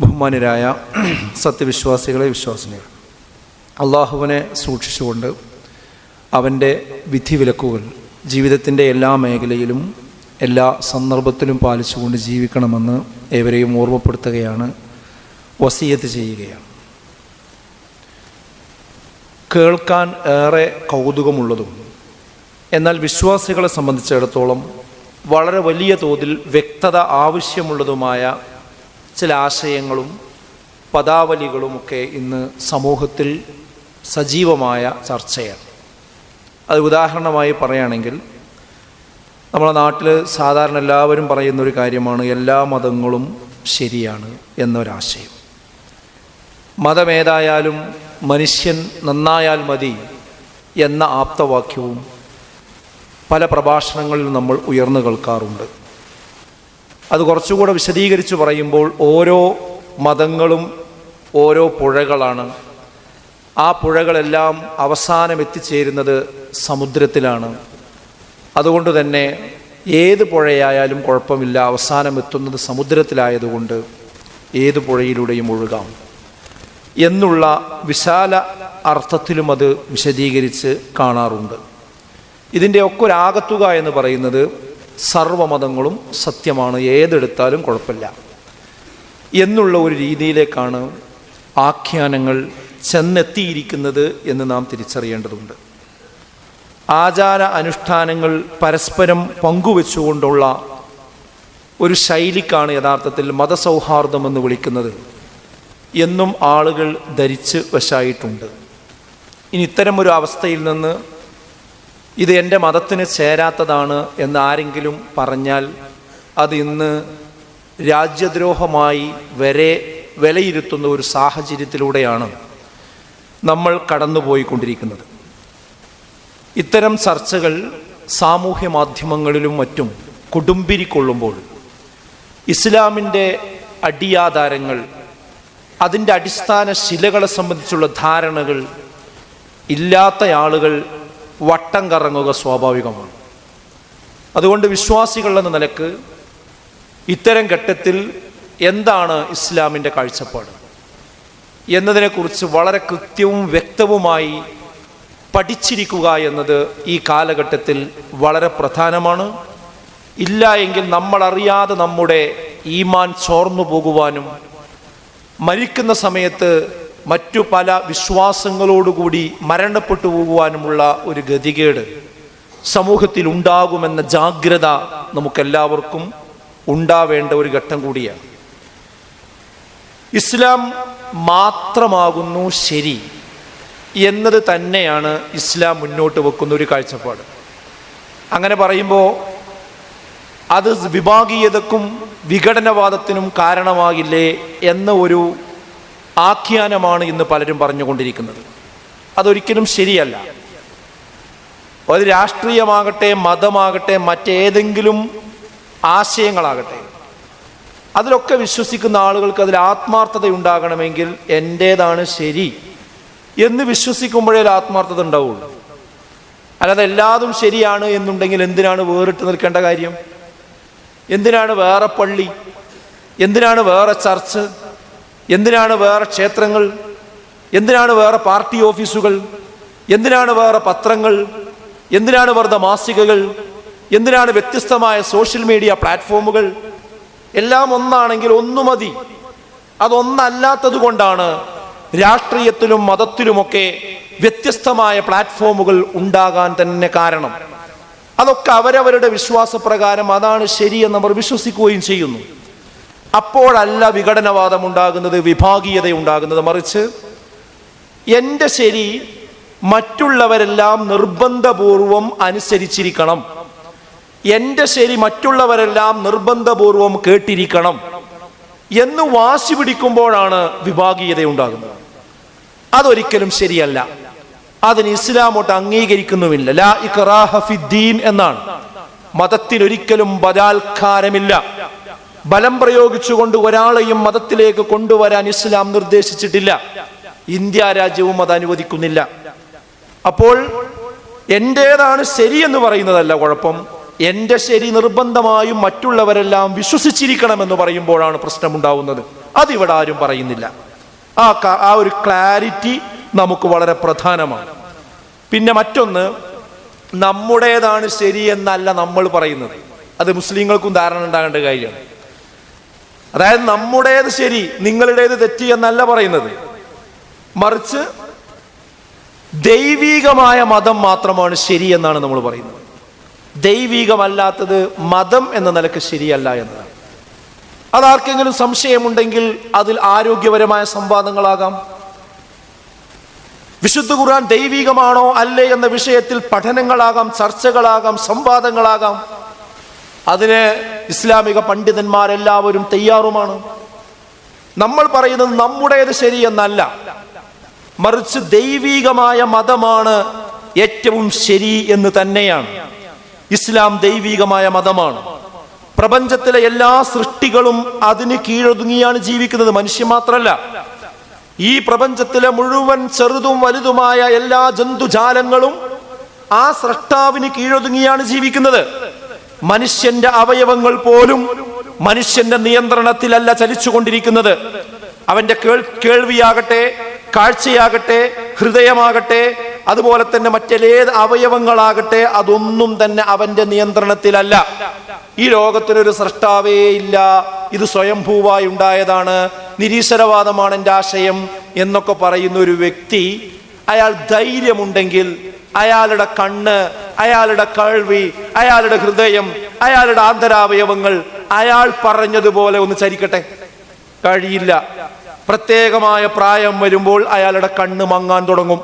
ബഹുമാനരായ സത്യവിശ്വാസികളെ വിശ്വാസിനികൾ. അള്ളാഹുവിനെ സൂക്ഷിച്ചുകൊണ്ട് അവന്റെ വിധിവിലക്കുകൾ ജീവിതത്തിന്റെ എല്ലാ മേഖലയിലും എല്ലാ സന്ദർഭത്തിലും പാലിച്ചുകൊണ്ട് ജീവിക്കണമെന്ന് ഏവരെയും ഓർമ്മപ്പെടുത്തുകയാണ് വസീയത്ത് ചെയ്യുകയാണ്. കേൾക്കാൻ ഏറെ കൗതുകമുള്ളതും എന്നാൽ വിശ്വാസികളെ സംബന്ധിച്ചിടത്തോളം വളരെ വലിയ തോതിൽ വ്യക്തത ആവശ്യമുള്ളതുമായ ചില ആശയങ്ങളും പദാവലികളുമൊക്കെ ഇന്ന് സമൂഹത്തിൽ സജീവമായ ചർച്ചയാണ്. അത് ഉദാഹരണമായി പറയുകയാണെങ്കിൽ നമ്മുടെ നാട്ടിൽ സാധാരണ എല്ലാവരും പറയുന്നൊരു കാര്യമാണ് എല്ലാ മതങ്ങളും ശരിയാണ് എന്നൊരാശയം. മതമേതായാലും മനുഷ്യൻ നന്നായാൽ മതി എന്ന ആപ്തവാക്യവും പല പ്രഭാഷണങ്ങളിൽ നമ്മൾ ഉയർന്നു കേൾക്കാറുണ്ട്. അത് കുറച്ചുകൂടെ വിശദീകരിച്ച് പറയുമ്പോൾ ഓരോ മതങ്ങളും ഓരോ പുഴകളാണ്. ആ പുഴകളെല്ലാം അവസാനം എത്തിച്ചേരുന്നത് സമുദ്രത്തിലാണ്. അതുകൊണ്ട് തന്നെ ഏത് പുഴയായാലും കുഴപ്പമില്ല അവസാനം എത്തുന്നത് സമുദ്രത്തിലായതുകൊണ്ട് ഏത് പുഴയിലൂടെയും ഒഴുകാം. എന്നുള്ള വിശാല അർത്ഥത്തിലും അത് വിശദീകരിച്ച് കാണാറുണ്ട്. ഇതിന്റെ ഒക്കെ ഒരു ആകത്തുക എന്ന് പറയുന്നത് സർവമതങ്ങളും സത്യമാണ്. ഏതെടുത്താലും കുഴപ്പമില്ല. എന്നുള്ള ഒരു രീതിയിലേക്കാണ് ആഖ്യാനങ്ങൾ ചെന്നെത്തിയിരിക്കുന്നത് എന്ന് നാം തിരിച്ചറിയേണ്ടതുണ്ട്. ആചാര അനുഷ്ഠാനങ്ങൾ പരസ്പരം പങ്കുവെച്ചുകൊണ്ടുള്ള ഒരു ശൈലിക്കാണ് യഥാർത്ഥത്തിൽ മതസൗഹാർദ്ദം എന്ന് വിളിക്കുന്നത്. എന്നും ആളുകൾ ധരിച്ച് വശായിട്ടുണ്ട്. ഇനി ഇത്തരം ഒരു അവസ്ഥയിൽ നിന്ന് ഇത് എന്റെ മതത്തിന് ചേരാത്തതാണ് എന്ന് ആരെങ്കിലും പറഞ്ഞാൽ അത് ഇന്ന് രാജ്യദ്രോഹമായി വരെ വിലയിരുത്തുന്ന ഒരു സാഹചര്യത്തിലൂടെയാണ് നമ്മൾ കടന്നുപോയിക്കൊണ്ടിരിക്കുന്നത്. ഇത്തരം ചർച്ചകൾ സാമൂഹ്യ മാധ്യമങ്ങളിലും മറ്റും കൊടുമ്പിരിക്കൊള്ളുമ്പോൾ ഇസ്ലാമിന്റെ അടിയാധാരങ്ങൾ അതിന്റെ അടിസ്ഥാന ശിലകളെ സംബന്ധിച്ചുള്ള ധാരണകൾ ഇല്ലാത്ത ആളുകൾ വട്ടം കറങ്ങുക സ്വാഭാവികമാണ്. അതുകൊണ്ട് വിശ്വാസികൾ എന്ന നിലയ്ക്ക് ഇത്തരം ഘട്ടത്തിൽ എന്താണ് ഇസ്ലാമിന്റെ കാഴ്ചപ്പാട്? എന്നതിനെക്കുറിച്ച് വളരെ കൃത്യവും വ്യക്തവുമായി പഠിച്ചിരിക്കുക എന്നത് ഈ കാലഘട്ടത്തിൽ വളരെ പ്രധാനമാണ്. ഇല്ല എങ്കിൽ നമ്മളറിയാതെ നമ്മുടെ ഈമാൻ ചോർന്നു പോകുവാനും മരിക്കുന്ന സമയത്ത് മറ്റു പല വിശ്വാസങ്ങളോടുകൂടി മരണപ്പെട്ടു പോകുവാനുമുള്ള ഒരു ഗതികേട് സമൂഹത്തിൽ ഉണ്ടാകുമെന്ന ജാഗ്രത നമുക്കെല്ലാവർക്കും ഉണ്ടാവേണ്ട ഒരു ഘട്ടം കൂടിയാണ്. ഇസ്ലാം മാത്രമാകുന്നു ശരി എന്നത് തന്നെയാണ് ഇസ്ലാം മുന്നോട്ട് വെക്കുന്ന ഒരു കാഴ്ചപ്പാട്. അങ്ങനെ പറയുമ്പോൾ അത് വിഭാഗീയതക്കും വിഘടനവാദത്തിനും കാരണമാകില്ലേ എന്ന ഒരു ആഖ്യാനമാണ് ഇന്ന് പലരും പറഞ്ഞുകൊണ്ടിരിക്കുന്നത്. അതൊരിക്കലും ശരിയല്ല. അത് രാഷ്ട്രീയമാകട്ടെ മതമാകട്ടെ മറ്റേതെങ്കിലും ആശയങ്ങളാകട്ടെ. അതിലൊക്കെ വിശ്വസിക്കുന്ന ആളുകൾക്ക് അതിൽ ആത്മാർത്ഥത ഉണ്ടാകണമെങ്കിൽ എന്റേതാണ് ശരി എന്ന് വിശ്വസിക്കുമ്പോഴേ ആത്മാർത്ഥത ഉണ്ടാവുള്ളൂ. അല്ലാതെ എല്ലാതും ശരിയാണ് എന്നുണ്ടെങ്കിൽ എന്തിനാണ് വേറിട്ട് നിൽക്കേണ്ട കാര്യം? എന്തിനാണ് വേറെ പള്ളി? എന്തിനാണ് വേറെ ചർച്ച്? എന്തിനാണ് വേറെ ക്ഷേത്രങ്ങൾ? എന്തിനാണ് വേറെ പാർട്ടി ഓഫീസുകൾ? എന്തിനാണ് വേറെ പത്രങ്ങൾ? എന്തിനാണ് വെറുതെ മാസികകൾ? എന്തിനാണ് വ്യത്യസ്തമായ സോഷ്യൽ മീഡിയ പ്ലാറ്റ്ഫോമുകൾ? എല്ലാം ഒന്നാണെങ്കിൽ ഒന്നു മതി. അതൊന്നല്ലാത്തത് കൊണ്ടാണ് രാഷ്ട്രീയത്തിലും മതത്തിലുമൊക്കെ വ്യത്യസ്തമായ പ്ലാറ്റ്ഫോമുകൾ ഉണ്ടാകാൻ തന്നെ കാരണം. അതൊക്കെ അവരവരുടെ വിശ്വാസപ്രകാരം അതാണ് ശരിയെന്ന് അവർ വിശ്വസിക്കുകയും ചെയ്യുന്നു. അപ്പോഴല്ല വിഘടനവാദം ഉണ്ടാകുന്നത് വിഭാഗീയത ഉണ്ടാകുന്നത്. മറിച്ച് എന്റെ ശരി മറ്റുള്ളവരെല്ലാം നിർബന്ധപൂർവം അനുസരിച്ചിരിക്കണം. എന്റെ ശരി മറ്റുള്ളവരെല്ലാം നിർബന്ധപൂർവം കേട്ടിരിക്കണം എന്ന് വാശി പിടിക്കുമ്പോഴാണ് വിഭാഗീയത ഉണ്ടാകുന്നത്. അതൊരിക്കലും ശരിയല്ല. അതിന് ഇസ്ലാമോട്ട് അംഗീകരിക്കുന്നുമില്ല. ലാ ഇക്റാഹ ഫിദ്ദീൻ എന്നാണ്. മതത്തിനൊരിക്കലും ബലാത്കാരമില്ല. ബലം പ്രയോഗിച്ചുകൊണ്ട് ഒരാളെയും മതത്തിലേക്ക് കൊണ്ടുവരാൻ ഇസ്ലാം നിർദ്ദേശിച്ചിട്ടില്ല. ഇന്ത്യ രാജ്യവും അത് അനുവദിക്കുന്നില്ല. അപ്പോൾ എന്റേതാണ് ശരിയെന്ന് പറയുന്നതല്ല കുഴപ്പം. എന്റെ ശരി നിർബന്ധമായും മറ്റുള്ളവരെല്ലാം വിശ്വസിച്ചിരിക്കണമെന്ന് പറയുമ്പോഴാണ് പ്രശ്നമുണ്ടാവുന്നത്. അതിവിടെ ആരും പറയുന്നില്ല. ആ ആ ഒരു ക്ലാരിറ്റി നമുക്ക് വളരെ പ്രധാനമാണ്. പിന്നെ മറ്റൊന്ന് നമ്മുടേതാണ് ശരിയെന്നല്ല നമ്മൾ പറയുന്നത്. അത് മുസ്ലിങ്ങൾക്കും ധാരണ ഉണ്ടാകേണ്ട കാര്യമാണ്. അതായത് നമ്മുടേത് ശരി നിങ്ങളുടേത് തെറ്റി എന്നല്ല പറയുന്നത്. മറിച്ച് ദൈവീകമായ മതം മാത്രമാണ് ശരി എന്നാണ് നമ്മൾ പറയുന്നത്. ദൈവീകമല്ലാത്തത് മതം എന്ന നിലയ്ക്ക് ശരിയല്ല എന്നതാണ്. അതാർക്കെങ്കിലും സംശയമുണ്ടെങ്കിൽ അതിൽ ആരോഗ്യപരമായ സംവാദങ്ങളാകാം. വിശുദ്ധ ഖുർആൻ ദൈവികമാണോ അല്ലേ എന്ന വിഷയത്തിൽ പഠനങ്ങളാകാം ചർച്ചകളാകാം സംവാദങ്ങളാകാം. അതിന് ഇസ്ലാമിക പണ്ഡിതന്മാരെല്ലാവരും തയ്യാറുമാണ്. നമ്മൾ പറയുന്നത് നമ്മുടേത് ശരിയെന്നല്ല മറിച്ച് ദൈവീകമായ മതമാണ് ഏറ്റവും ശരി എന്ന് തന്നെയാണ്. ഇസ്ലാം ദൈവീകമായ മതമാണ്. പ്രപഞ്ചത്തിലെ എല്ലാ സൃഷ്ടികളും അതിന് കീഴൊതുങ്ങിയാണ് ജീവിക്കുന്നത്. മനുഷ്യൻ മാത്രമല്ല ഈ പ്രപഞ്ചത്തിലെ മുഴുവൻ ചെറുതും വലുതുമായ എല്ലാ ജന്തുജാലങ്ങളും ആ സൃഷ്ടാവിന് കീഴൊതുങ്ങിയാണ് ജീവിക്കുന്നത്. മനുഷ്യന്റെ അവയവങ്ങൾ പോലും മനുഷ്യന്റെ നിയന്ത്രണത്തിലല്ല ചലിച്ചുകൊണ്ടിരിക്കുന്നത്. അവന്റെ കേൾ കേൾവിയാകട്ടെ കാഴ്ചയാകട്ടെ ഹൃദയമാകട്ടെ അതുപോലെ തന്നെ മറ്റേത് അവയവങ്ങളാകട്ടെ അതൊന്നും തന്നെ അവന്റെ നിയന്ത്രണത്തിലല്ല. ഈ ലോകത്തിനൊരു സൃഷ്ടാവേ ഇല്ല. ഇത് സ്വയംഭൂവായി ഉണ്ടായതാണ്. നിരീശ്വരവാദമാണ് എന്റെ ആശയം എന്നൊക്കെ പറയുന്ന ഒരു വ്യക്തി അയാൾ ധൈര്യമുണ്ടെങ്കിൽ അയാളുടെ കണ്ണ് അയാളുടെ കേൾവി അയാളുടെ ഹൃദയം അയാളുടെ ആന്തരാവയവങ്ങൾ അയാൾ പറഞ്ഞതുപോലെ ഒന്ന് ചരിക്കട്ടെ. കഴിയില്ല. പ്രത്യേകമായ പ്രായം വരുമ്പോൾ അയാളുടെ കണ്ണ് മങ്ങാൻ തുടങ്ങും.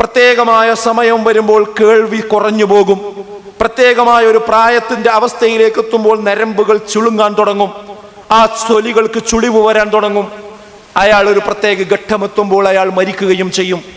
പ്രത്യേകമായ സമയം വരുമ്പോൾ കേൾവി കുറഞ്ഞു പോകും. പ്രത്യേകമായ ഒരു പ്രായത്തിന്റെ അവസ്ഥയിലേക്ക് എത്തുമ്പോൾ നരമ്പുകൾ ചുളുങ്ങാൻ തുടങ്ങും. ആ ചൊലികൾക്ക് ചുളിവ് വരാൻ തുടങ്ങും. അയാൾ ഒരു പ്രത്യേക ഘട്ടമെത്തുമ്പോൾ അയാൾ മരിക്കുകയും ചെയ്യും.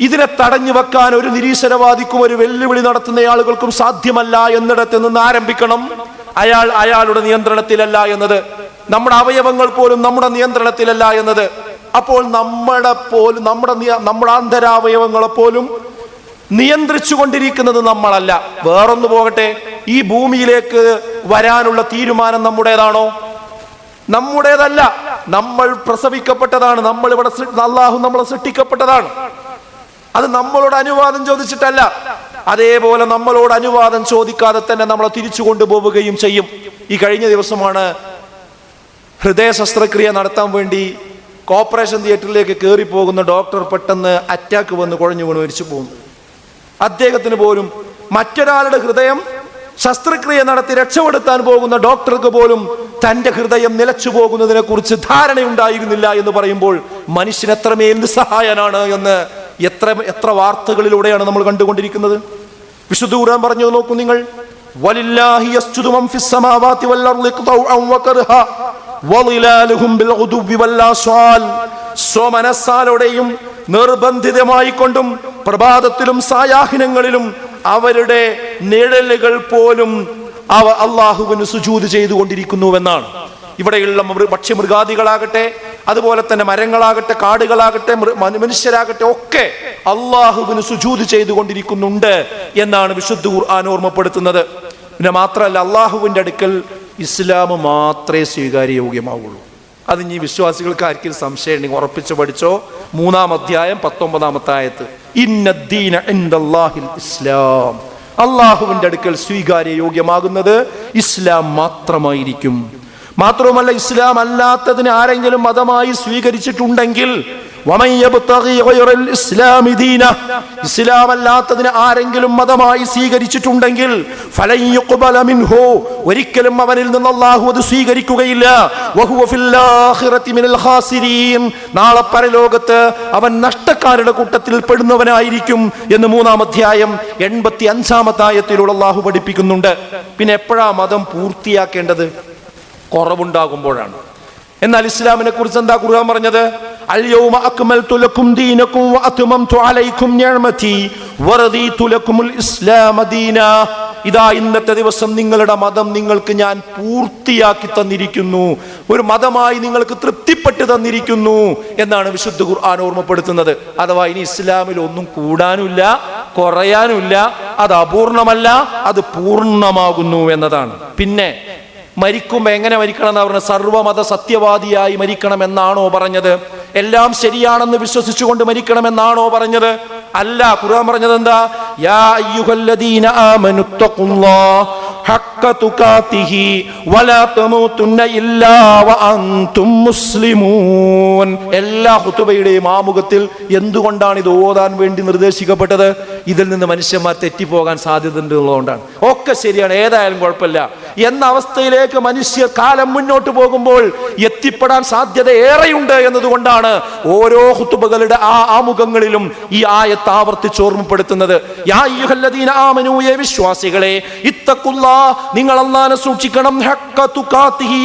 ഇതിനെ തടഞ്ഞു വെക്കാൻ ഒരു നിരീശ്വരവാദിക്കും ഒരു വെല്ലുവിളി നടത്തുന്ന ആളുകൾക്കും സാധ്യമല്ല എന്നിടത്ത് നിന്ന് ആരംഭിക്കണം. അയാൾ അയാളുടെ നിയന്ത്രണത്തിലല്ല എന്നത് നമ്മുടെ അവയവങ്ങൾ പോലും നമ്മുടെ നിയന്ത്രണത്തിലല്ല എന്നത്. അപ്പോൾ നമ്മുടെ പോലും നമ്മുടെ നമ്മുടെ ആന്തരാവയവങ്ങളെ പോലും നിയന്ത്രിച്ചു കൊണ്ടിരിക്കുന്നത് നമ്മളല്ല. വേറൊന്നു പോകട്ടെ ഈ ഭൂമിയിലേക്ക് വരാനുള്ള തീരുമാനം നമ്മുടേതാണോ? നമ്മുടേതല്ല. നമ്മൾ പ്രസവിക്കപ്പെട്ടതാണ്. നമ്മൾ ഇവിടെ അള്ളാഹു നമ്മളെ സൃഷ്ടിക്കപ്പെട്ടതാണ്. അത് നമ്മളോട് അനുവാദം ചോദിച്ചിട്ടല്ല. അതേപോലെ നമ്മളോട് അനുവാദം ചോദിക്കാതെ തന്നെ നമ്മളെ തിരിച്ചു കൊണ്ടുപോവുകയും ചെയ്യും. ഈ കഴിഞ്ഞ ദിവസമാണ് ഹൃദയ ശസ്ത്രക്രിയ നടത്താൻ വേണ്ടി കോപ്പറേഷൻ തിയേറ്ററിലേക്ക് കയറി പോകുന്ന ഡോക്ടർ പെട്ടെന്ന് അറ്റാക്ക് വന്ന് കുഴഞ്ഞു വീണ് മരിച്ചു പോകുന്നു. അദ്ദേഹത്തിന് പോലും മറ്റൊരാളുടെ ഹൃദയം ശസ്ത്രക്രിയ നടത്തി രക്ഷപ്പെടുത്താൻ പോകുന്ന ഡോക്ടർക്ക് പോലും തന്റെ ഹൃദയം നിലച്ചു പോകുന്നതിനെ കുറിച്ച് ധാരണയുണ്ടായിരുന്നില്ല എന്ന് പറയുമ്പോൾ മനുഷ്യൻ എത്രമേൽ നിസ്സഹായനാണ് എന്ന് എത്ര എത്ര വാർത്തകളിലൂടെയാണ് നമ്മൾ കണ്ടുകൊണ്ടിരിക്കുന്നത്? വിശുദ്ധ ഖുർആൻ പറഞ്ഞു നോക്കൂ നിങ്ങൾ. യസ്ജുദു മൻ വൽ അർളി വളിലാലുഹും ബിൽ സ്വമനസ്സാലോടെയും നിർബന്ധിതമായി കൊണ്ടും പ്രഭാതത്തിലും സായാഹ്നങ്ങളിലും അവരുടെ നിഴലുകൾ പോലും അവ അള്ളാഹുവിന് സുജൂത് ചെയ്തുകൊണ്ടിരിക്കുന്നുവെന്നാണ്. ഇവിടെയുള്ള മൃ- ഭക്ഷ്യമൃഗാദികളാകട്ടെ അതുപോലെ തന്നെ മരങ്ങളാകട്ടെ കാടുകളാകട്ടെ മനുഷ്യരാകട്ടെ ഒക്കെ അള്ളാഹുവിന് സുജൂത് ചെയ്തുകൊണ്ടിരിക്കുന്നുണ്ട് എന്നാണ് വിശുദ്ധ ഖുർആൻ ഓർമ്മപ്പെടുത്തുന്നത്. പിന്നെ മാത്രമല്ല അള്ളാഹുവിന്റെ അടുക്കൽ ഇസ്ലാം മാത്രമേ സ്വീകാര്യയോഗ്യമാവുള്ളൂ. അത് ഇനി വിശ്വാസികൾക്ക് ആർക്കും സംശയം ഉണ്ടെങ്കിൽ ഉറപ്പിച്ച് പഠിച്ചോ. മൂന്നാം അധ്യായം പത്തൊമ്പതാമത്തെ ആയത്ത് ഇന്നദ്ദീന ഇസ്ലാം. അടുക്കൽ സ്വീകാര്യ യോഗ്യമാകുന്നത് ഇസ്ലാം മാത്രമായിരിക്കും. മാത്രവുമല്ല ഇസ്ലാം അല്ലാത്തതിന് ആരെങ്കിലും മതമായി സ്വീകരിച്ചിട്ടുണ്ടെങ്കിൽ ഇസ്ലാം അല്ലാത്തതിന് ആരെങ്കിലും മതമായി സ്വീകരിച്ചിട്ടുണ്ടെങ്കിൽ ഒരിക്കലും അവനിൽ നിന്ന് അല്ലാഹു അത് സ്വീകരിക്കുകയില്ല. നാളെ പരലോകത്ത് അവൻ നഷ്ടക്കാരുടെ കൂട്ടത്തിൽ പെടുന്നവനായിരിക്കും എന്ന് മൂന്നാം അധ്യായം എൺപത്തി അഞ്ചാമത്തായത്തിലൂടെ അള്ളാഹു പഠിപ്പിക്കുന്നുണ്ട്. പിന്നെ എപ്പോഴാ മതം പൂർത്തിയാക്കേണ്ടത്? കുറവുണ്ടാകുമ്പോഴാണ്. എന്നാൽ ഇസ്ലാമിനെ കുറിച്ച് എന്താ ഖുർആൻ പറഞ്ഞത്? ഇതാ ഇന്നത്തെ ദിവസം നിങ്ങളുടെ മതം നിങ്ങൾക്ക് ഞാൻ പൂർത്തിയാക്കി തന്നിരിക്കുന്നു. ഒരു മതമായി നിങ്ങൾക്ക് തൃപ്തിപ്പെട്ട് തന്നിരിക്കുന്നു എന്നാണ് വിശുദ്ധ ഖുർആൻ ഓർമ്മപ്പെടുത്തുന്നത്. അഥവാ ഇനി ഇസ്ലാമിൽ ഒന്നും കൂടാനുമില്ല കുറയാനുമില്ല അത് അപൂർണമല്ല അത് പൂർണമാകുന്നു എന്നതാണ്. പിന്നെ മരിക്കുമ്പോ എങ്ങനെ മരിക്കണം എന്ന് പറഞ്ഞ സർവമത സത്യവാദിയായി മരിക്കണം എന്നാണോ പറഞ്ഞത്? എല്ലാം ശരിയാണെന്ന് വിശ്വസിച്ചുകൊണ്ട് മരിക്കണമെന്നാണോ പറഞ്ഞത്? അല്ല ഖുർആൻ പറഞ്ഞത് യാ അയ്യുഹല്ലദീന വലാ ഇല്ലാ മുസ്ലിമൂൻ. എല്ലാ ഖുതുബയുടെയും ആമുഖത്തിൽ എന്തുകൊണ്ടാണ് ഇത് ഓതാൻ വേണ്ടി നിർദ്ദേശിക്കപ്പെട്ടത്? ഇതിൽ നിന്ന് മനുഷ്യന്മാർ തെറ്റിപ്പോകാൻ സാധ്യതയുണ്ട് എന്നുള്ളതുകൊണ്ടാണ് ഒക്കെ ശരിയാണ് ഏതായാലും കുഴപ്പമില്ല. എന്ന അവസ്ഥയിലേക്ക് മനുഷ്യർ കാലം മുന്നോട്ട് പോകുമ്പോൾ എത്തിപ്പെടാൻ സാധ്യത ഏറെയുണ്ട് എന്നതുകൊണ്ടാണ് ഓരോ ഹുത്തുബകളുടെ ആ ആമുഖങ്ങളിലും ഈ ആയത്ത് ആവർത്തിച്ച് ഓർമ്മപ്പെടുത്തുന്നത്. വിശ്വാസികളെ ഇത്തക്കുള്ള നിങ്ങൾ അള്ളാനെ സൂക്ഷിക്കണം.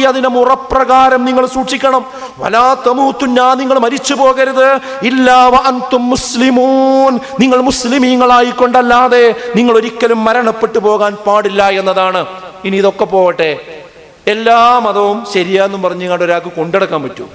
അതിനെ മുറപ്രകാരം നിങ്ങൾ സൂക്ഷിക്കണം. വലാ തമൂത്തുന്ന നിങ്ങൾ മരിച്ചു പോകരുത്. ഇല്ലാ വഅൻതും മുസ്ലിമൂൻ നിങ്ങൾ മുസ്ലിമീങ്ങളായിക്കൊണ്ടല്ലാതെ നിങ്ങൾ ഒരിക്കലും മരണപ്പെട്ടു പോകാൻ പാടില്ല എന്നതാണ്. ഇനി ഇതൊക്കെ പോകട്ടെ. എല്ലാ മതവും ശരിയാന്ന് പറഞ്ഞു കണ്ട് ഒരാൾക്ക് കൊണ്ടെടുക്കാൻ പറ്റൂ.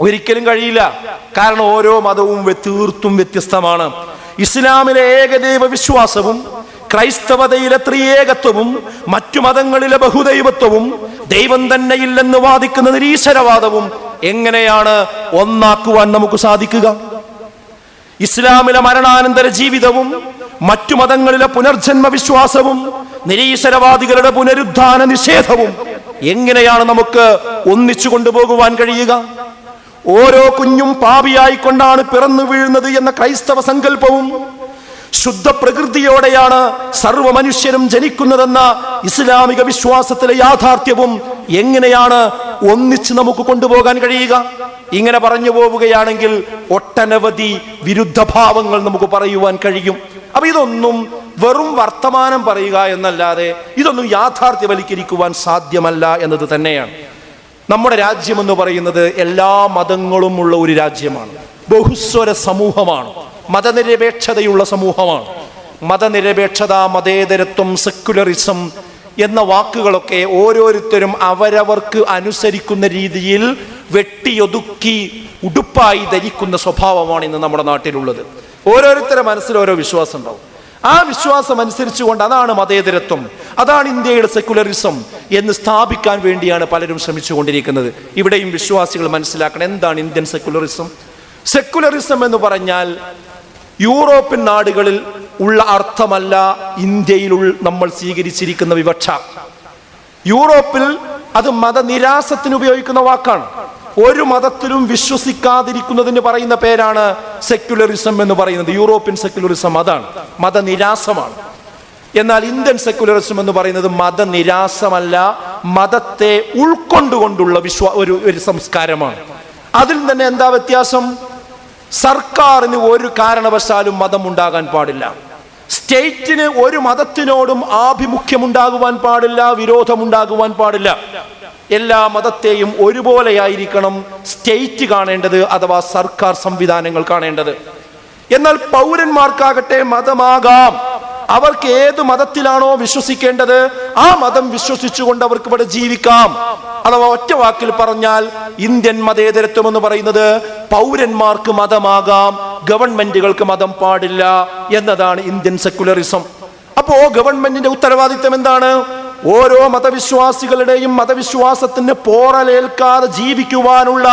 ഒരിക്കലും കഴിയില്ല. കാരണം ഓരോ മതവും തീർത്തും വ്യത്യസ്തമാണ്. ഇസ്ലാമിലെ ഏകദൈവ വിശ്വാസവും ക്രൈസ്തവതയിലെ ത്രിയേകത്വവും മറ്റു മതങ്ങളിലെ ബഹുദൈവത്വവും ദൈവം തന്നെ ഇല്ലെന്ന് വാദിക്കുന്ന നിരീശ്വരവാദവും എങ്ങനെയാണ് ഒന്നാക്കുവാൻ നമുക്ക് സാധിക്കുക? ഇസ്ലാമിലെ മരണാനന്തര ജീവിതവും മറ്റു മതങ്ങളിലെ പുനർജന്മ വിശ്വാസവും നിരീശ്വരവാദികളുടെ പുനരുദ്ധാന നിഷേധവും എങ്ങനെയാണ് നമുക്ക് ഒന്നിച്ചു കൊണ്ടുപോകുവാൻ കഴിയുക? ഓരോ കുഞ്ഞും പാപിയായിക്കൊണ്ടാണ് പിറന്നു വീഴുന്നത് എന്ന ക്രൈസ്തവ സങ്കല്പവും ശുദ്ധ പ്രകൃതിയോടെയാണ് സർവ മനുഷ്യരും ജനിക്കുന്നതെന്ന ഇസ്ലാമിക വിശ്വാസത്തിലെ യാഥാർത്ഥ്യവും എങ്ങനെയാണ് ഒന്നിച്ച് നമുക്ക് കൊണ്ടുപോകാൻ കഴിയുക? ഇങ്ങനെ പറഞ്ഞു പോവുകയാണെങ്കിൽ ഒട്ടനവധി വിരുദ്ധഭാവങ്ങൾ നമുക്ക് പറയുവാൻ കഴിയും. അപ്പൊ ഇതൊന്നും വെറും വർത്തമാനം പറയുക എന്നല്ലാതെ ഇതൊന്നും യാഥാർത്ഥ്യവൽക്കരിക്കുവാൻ സാധ്യമല്ല എന്നത് തന്നെയാണ്. നമ്മുടെ രാജ്യം എന്ന് പറയുന്നത് എല്ലാ മതങ്ങളും ഉള്ള ഒരു രാജ്യമാണ്. ബഹുസ്വര സമൂഹമാണ്. മതനിരപേക്ഷതയുള്ള സമൂഹമാണ്. മതനിരപേക്ഷത മതേതരത്വം സെക്യുലറിസം എന്ന വാക്കുകളൊക്കെ ഓരോരുത്തരും അവരവർക്ക് അനുസരിക്കുന്ന രീതിയിൽ വെട്ടിയൊതുക്കി ഉടുപ്പായി ധരിക്കുന്ന സ്വഭാവമാണ് ഇന്ന് നമ്മുടെ നാട്ടിലുള്ളത്. ഓരോരുത്തരുടെ മനസ്സിൽ ഓരോ വിശ്വാസം ഉണ്ടാവും. ആ വിശ്വാസം അനുസരിച്ചുകൊണ്ട് അതാണ് മതേതരത്വം അതാണ് ഇന്ത്യയുടെ സെക്കുലറിസം എന്ന് സ്ഥാപിക്കാൻ വേണ്ടിയാണ് പലരും ശ്രമിച്ചുകൊണ്ടിരിക്കുന്നത്. ഇവിടെയും വിശ്വാസികൾ മനസ്സിലാക്കണം എന്താണ് ഇന്ത്യൻ സെക്കുലറിസം സെക്കുലറിസം എന്ന് പറഞ്ഞാൽ യൂറോപ്യൻ നാടുകളിൽ ഉള്ള അർത്ഥമല്ല ഇന്ത്യയിൽ നമ്മൾ സ്വീകരിച്ചിരിക്കുന്ന വിവക്ഷ. യൂറോപ്പിൽ അത് മതനിരാസത്തിന് ഉപയോഗിക്കുന്ന വാക്കാണ്. ഒരു മതത്തിലും വിശ്വസിക്കാതിരിക്കുന്നതിന് പറയുന്ന പേരാണ് സെക്യുലറിസം എന്ന് പറയുന്നത്. യൂറോപ്യൻ സെക്യുലറിസം അതാണ്. മതനിരാസമാണ്. എന്നാൽ ഇന്ത്യൻ സെക്യുലറിസം എന്ന് പറയുന്നത് മതനിരാസമല്ല മതത്തെ ഉൾക്കൊണ്ടുകൊണ്ടുള്ള വിശ്വ ഒരു ഒരു സംസ്കാരമാണ്. അതിൽ തന്നെ എന്താ വ്യത്യാസം? സർക്കാരിന് ഒരു കാരണവശാലും മതം ഉണ്ടാകാൻ പാടില്ല. സ്റ്റേറ്റിന് ഒരു മതത്തിനോടും ആഭിമുഖ്യമുണ്ടാകുവാൻ പാടില്ല വിരോധമുണ്ടാകുവാൻ പാടില്ല. എല്ലാ മതത്തെയും ഒരുപോലെയായിരിക്കണം സ്റ്റേറ്റ് കാണേണ്ടത് അഥവാ സർക്കാർ സംവിധാനങ്ങൾ കാണേണ്ടത്. എന്നാൽ പൗരന്മാർക്കാകട്ടെ മതമാകാം. അവർക്ക് ഏത് മതത്തിലാണോ വിശ്വസിക്കേണ്ടത് ആ മതം വിശ്വസിച്ചുകൊണ്ട് അവർക്ക് ഇവിടെ ജീവിക്കാം. അഥവാ ഒറ്റ വാക്കിൽ പറഞ്ഞാൽ ഇന്ത്യൻ മതേതരത്വം എന്ന് പറയുന്നത് പൗരന്മാർക്ക് മതമാകാം ഗവൺമെന്റുകൾക്ക് മതം പാടില്ല എന്നതാണ് ഇന്ത്യൻ സെക്കുലറിസം അപ്പോ ഗവൺമെന്റിന്റെ ഉത്തരവാദിത്തം എന്താണ്? ഓരോ മതവിശ്വാസികളുടെയും മതവിശ്വാസത്തിന് പോറലേൽക്കാതെ ജീവിക്കുവാനുള്ള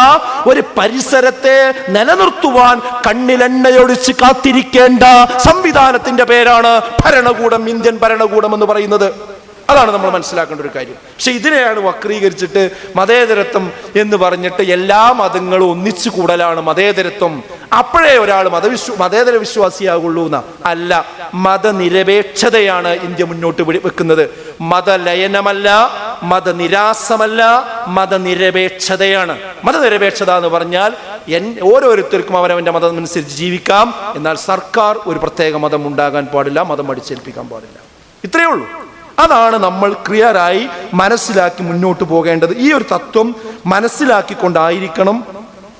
ഒരു പരിസരത്തെ നിലനിർത്തുവാൻ കണ്ണിലെണ്ണയൊഴിച്ച് കാത്തിരിക്കേണ്ട സംവിധാനത്തിന്റെ പേരാണ് ഭരണകൂടം ഇന്ത്യൻ ഭരണകൂടം എന്ന് പറയുന്നത്. അതാണ് നമ്മൾ മനസ്സിലാക്കേണ്ട ഒരു കാര്യം. പക്ഷെ ഇതിനെയാണ് വക്രീകരിച്ചിട്ട് മതേതരത്വം എന്ന് പറഞ്ഞിട്ട് എല്ലാ മതങ്ങളും ഒന്നിച്ചു കൂടലാണ് മതേതരത്വം. അപ്പോഴേ ഒരാൾ മതവിശ്വ മതേതര വിശ്വാസിയാകുള്ളൂ എന്ന. അല്ല മതനിരപേക്ഷതയാണ് ഇന്ത്യ മുന്നോട്ട് വെക്കുന്നത്. മതലയനമല്ല മതനിരാസമല്ല മതനിരപേക്ഷതയാണ്. മതനിരപേക്ഷത എന്ന് പറഞ്ഞാൽ എൻ ഓരോരുത്തർക്കും അവരവന്റെ മതം അനുസരിച്ച് ജീവിക്കാം. എന്നാൽ സർക്കാർ ഒരു പ്രത്യേക മതം ഉണ്ടാകാൻ പാടില്ല മതം അടിച്ചേൽപ്പിക്കാൻ പാടില്ല. ഇത്രയേ ഉള്ളൂ. അതാണ് നമ്മൾ ക്ലിയറായി മനസ്സിലാക്കി മുന്നോട്ട് പോകേണ്ടത്. ഈ ഒരു തത്വം മനസ്സിലാക്കിക്കൊണ്ടായിരിക്കണം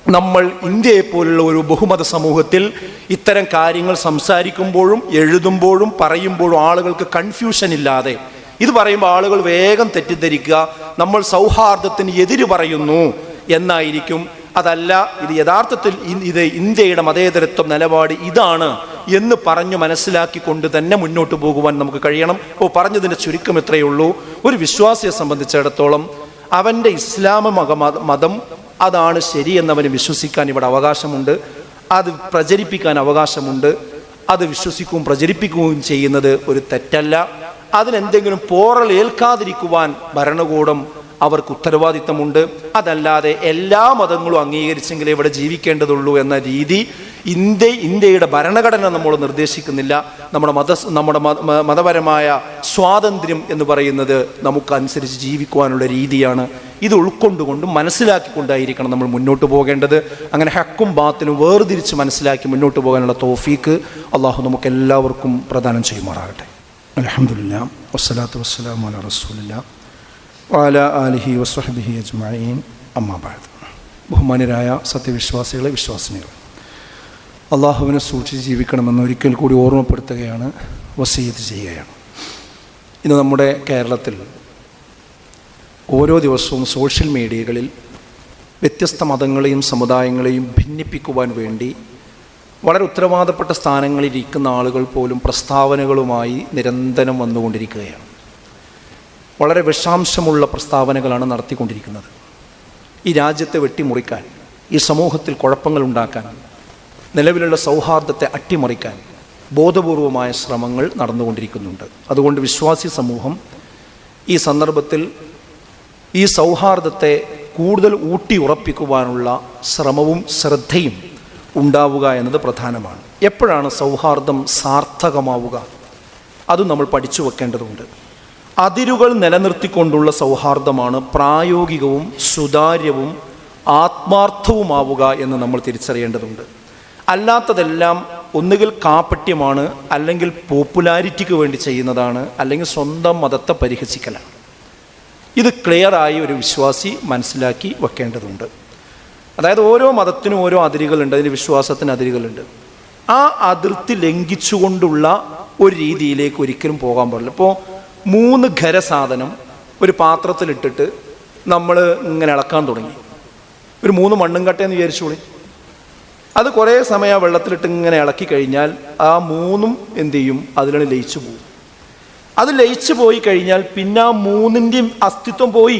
നമ്മൾ ഇന്ത്യയെ പോലുള്ള ഒരു ബഹുമത സമൂഹത്തിൽ ഇത്തരം കാര്യങ്ങൾ സംസാരിക്കുമ്പോഴും എഴുതുമ്പോഴും പറയുമ്പോഴും ആളുകൾക്ക് കൺഫ്യൂഷൻ ഇല്ലാതെ. ഇത് പറയുമ്പോൾ ആളുകൾ വേഗം തെറ്റിദ്ധരിക്കുക നമ്മൾ സൗഹാർദ്ദത്തിന് എതിര് പറയുന്നു എന്നായിരിക്കും. അതല്ല ഇത് യഥാർത്ഥത്തിൽ ഇത് ഇന്ത്യയുടെ മതേതരത്വം നിലപാട് ഇതാണ്. എന്ന് പറഞ്ഞു മനസ്സിലാക്കിക്കൊണ്ട് തന്നെ മുന്നോട്ട് പോകുവാൻ നമുക്ക് കഴിയണം. ഓ പറഞ്ഞതിന്റെ ചുരുക്കം ഇത്രയേ ഉള്ളൂ. ഒരു വിശ്വാസിയെ സംബന്ധിച്ചിടത്തോളം അവന്റെ ഇസ്ലാമ മത അതാണ് ശരിയെന്നവന് വിശ്വസിക്കാൻ ഇവിടെ അവകാശമുണ്ട്. അത് പ്രചരിപ്പിക്കാൻ അവകാശമുണ്ട്. അത് വിശ്വസിക്കുകയും പ്രചരിപ്പിക്കുകയും ചെയ്യുന്നത് ഒരു തെറ്റല്ല. അതിനെന്തെങ്കിലും പോറൽ ഏൽക്കാതിരിക്കുവാൻ ഭരണകൂടം അവർക്ക് ഉത്തരവാദിത്തമുണ്ട്. അതല്ലാതെ എല്ലാ മതങ്ങളും അംഗീകരിച്ചെങ്കിലേ ഇവിടെ ജീവിക്കേണ്ടതുള്ളൂ എന്ന രീതി ഇന്ത്യ ഇന്ത്യയുടെ ഭരണഘടന നമ്മൾ നിർദ്ദേശിക്കുന്നില്ല. നമ്മുടെ മത നമ്മുടെ മതപരമായ സ്വാതന്ത്ര്യം എന്ന് പറയുന്നത് നമുക്കനുസരിച്ച് ജീവിക്കുവാനുള്ള രീതിയാണ്. ഇത് ഉൾക്കൊണ്ടുകൊണ്ടും മനസ്സിലാക്കിക്കൊണ്ടായിരിക്കണം നമ്മൾ മുന്നോട്ട് പോകേണ്ടത്. അങ്ങനെ ഹക്കും ബാത്തിനും വേർതിരിച്ച് മനസ്സിലാക്കി മുന്നോട്ട് പോകാനുള്ള തോഫീക്ക് അള്ളാഹു നമുക്ക് എല്ലാവർക്കും പ്രദാനം ചെയ്യുമാറാകട്ടെ. അലഹമില്ല വസ്സലാത്തു വസ്സലാം അല റസൂലില്ല വാല ആലിഹി വസ്വഹബിഹി അജ്മീൻ അമ്മാബാദ് ബഹുമാനരായ സത്യവിശ്വാസികളെ വിശ്വാസിനികൾ അള്ളാഹുവിനെ സൂക്ഷിച്ച് ജീവിക്കണമെന്ന് ഒരിക്കൽ കൂടി ഓർമ്മപ്പെടുത്തുകയാണ് വസീത് ചെയ്യുകയാണ്. ഇന്ന് നമ്മുടെ കേരളത്തിൽ ഓരോ ദിവസവും സോഷ്യൽ മീഡിയകളിൽ വ്യത്യസ്ത മതങ്ങളെയും സമുദായങ്ങളെയും ഭിന്നിപ്പിക്കുവാൻ വേണ്ടി വളരെ ഉത്തരവാദപ്പെട്ട സ്ഥാനങ്ങളിലിരിക്കുന്ന ആളുകൾ പോലും പ്രസ്താവനകളുമായി നിരന്തരം വന്നുകൊണ്ടിരിക്കുകയാണ്. വളരെ വിഷാംശമുള്ള പ്രസ്താവനകളാണ് നടത്തിക്കൊണ്ടിരിക്കുന്നത്. ഈ രാജ്യത്തെ വെട്ടിമുറിക്കാൻ ഈ സമൂഹത്തിൽ കുഴപ്പങ്ങൾ ഉണ്ടാക്കാൻ നിലവിലുള്ള സൗഹാർദ്ദത്തെ അട്ടിമറിക്കാൻ ബോധപൂർവമായ ശ്രമങ്ങൾ നടന്നുകൊണ്ടിരിക്കുന്നുണ്ട്. അതുകൊണ്ട് വിശ്വാസി സമൂഹം ഈ സന്ദർഭത്തിൽ ഈ സൗഹാർദ്ദത്തെ കൂടുതൽ ഊട്ടി ഉറപ്പിക്കുവാനുള്ള ശ്രമവും ശ്രദ്ധയും ഉണ്ടാവുക എന്നത് പ്രധാനമാണ്. എപ്പോഴാണ് സൗഹാർദ്ദം സാർത്ഥകമാവുക? അത് നമ്മൾ പഠിച്ചു വെക്കേണ്ടതുണ്ട്. അതിരുകൾ നിലനിർത്തിക്കൊണ്ടുള്ള സൗഹാർദ്ദമാണ് പ്രായോഗികവും സുതാര്യവും ആത്മാർത്ഥവുമാവുക എന്ന് നമ്മൾ തിരിച്ചറിയേണ്ടതുണ്ട്. അല്ലാത്തതെല്ലാം ഒന്നുകിൽ കാപ്പട്യമാണ് അല്ലെങ്കിൽ പോപ്പുലാരിറ്റിക്ക് വേണ്ടി ചെയ്യുന്നതാണ് അല്ലെങ്കിൽ സ്വന്തം മതത്തെ പരിഹസിക്കലാണ്. ഇത് ക്ലിയറായി ഒരു വിശ്വാസി മനസ്സിലാക്കി വെക്കേണ്ടതുണ്ട്. അതായത് ഓരോ മതത്തിനും ഓരോ അതിരുകളുണ്ട് അതിന് വിശ്വാസത്തിന് അതിരുകളുണ്ട്. ആ അതിർത്തി ലംഘിച്ചുകൊണ്ടുള്ള ഒരു രീതിയിലേക്ക് ഒരിക്കലും പോകാൻ പാടില്ല. ഇപ്പോൾ മൂന്ന് ഖരസാധനം ഒരു പാത്രത്തിലിട്ടിട്ട് നമ്മൾ ഇങ്ങനെ ഇളക്കാൻ തുടങ്ങി. ഒരു മൂന്ന് മണ്ണും കട്ടയെന്ന് വിചാരിച്ചോളി. അത് കുറേ സമയം ആ വെള്ളത്തിലിട്ട് ഇങ്ങനെ ഇളക്കി കഴിഞ്ഞാൽ ആ മൂന്നും എന്ത് ചെയ്യും? അതിലാണ് ലയിച്ചു പോകും. അത് ലയിച്ചു പോയി കഴിഞ്ഞാൽ പിന്നെ ആ മൂന്നിന്റെയും അസ്തിത്വം പോയി.